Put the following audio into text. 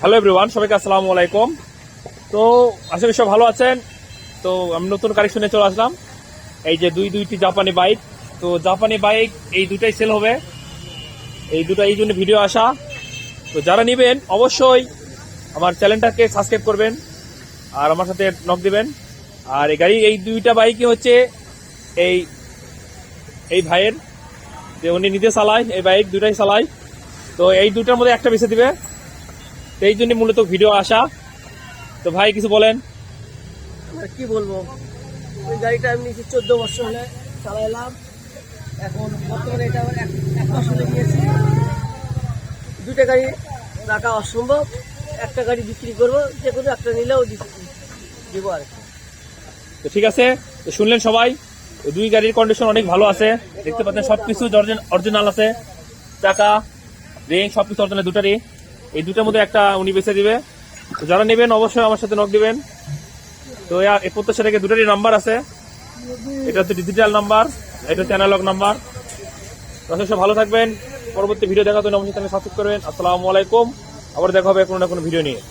Hello everyone সবাইকে আসসালামু আলাইকুম। তো আশা করি সব ভালো আছেন। তো আমি নতুন কালেকশনে চলে আসলাম। এই যে দুই দুইটি জাপানি বাইক তো জাপানি বাইক এই দুটাই সেল হবে। এই দুটো এই জন্য ভিডিও আসা। তো যারা নেবেন, অবশ্যই আমার চ্যানেলটাকে সাবস্ক্রাইব করবেন আর আমার সাথে নক দিবেন। আর এই গাড়ি, এই দুইটা বাইকই হচ্ছে এই এই ভাইয়ের। যে উনি নিজে চালায়, এই বাইক দুটাই চালায়। তো এই দুটার মধ্যে একটা বেছে দিবে। তো এই জন্য মূলত ভিডিও আসা। তো ভাই কিছু বলেন। কি বলব? ওই গাড়িটা আমি নিয়েছি চোদ্দ বছর হলে চালাইলাম। এখন বর্তমানে এটা আমার এক মাস হলে নিয়েছি। দুটা গাড়ি রাখা অসম্ভব। একটা গাড়ি বিক্রি করব যে কোনো একটা নিলেও দিব আর কি। তো ঠিক আছে তো শুনলেন সবাই দুই গাড়ির কন্ডিশন অনেক ভালো আছে। দেখতে পাচ্ছেন সবকিছু অরিজিনাল আছে। চাকা রিং সবকিছু অরিজিনাল দুটারই। এই দুটার মধ্যে একটা উনি বেছে দিবে। যারা নেবেন, অবশ্যই আমার সাথে নক দিবেন। তো এই প্রত্যাশা থেকে দুটারই নাম্বার আছে। এটা হচ্ছে ডিজিটাল নাম্বার এটা হচ্ছে অ্যানালগ নাম্বার যথেষ্ট ভালো থাকবেন। পরবর্তী ভিডিও দেখার জন্য অবশ্যই সাবস্ক্রাইব করবেন। আসসালামু আলাইকুম। আবার দেখা হবে কোনো না কোনো ভিডিও নিয়ে।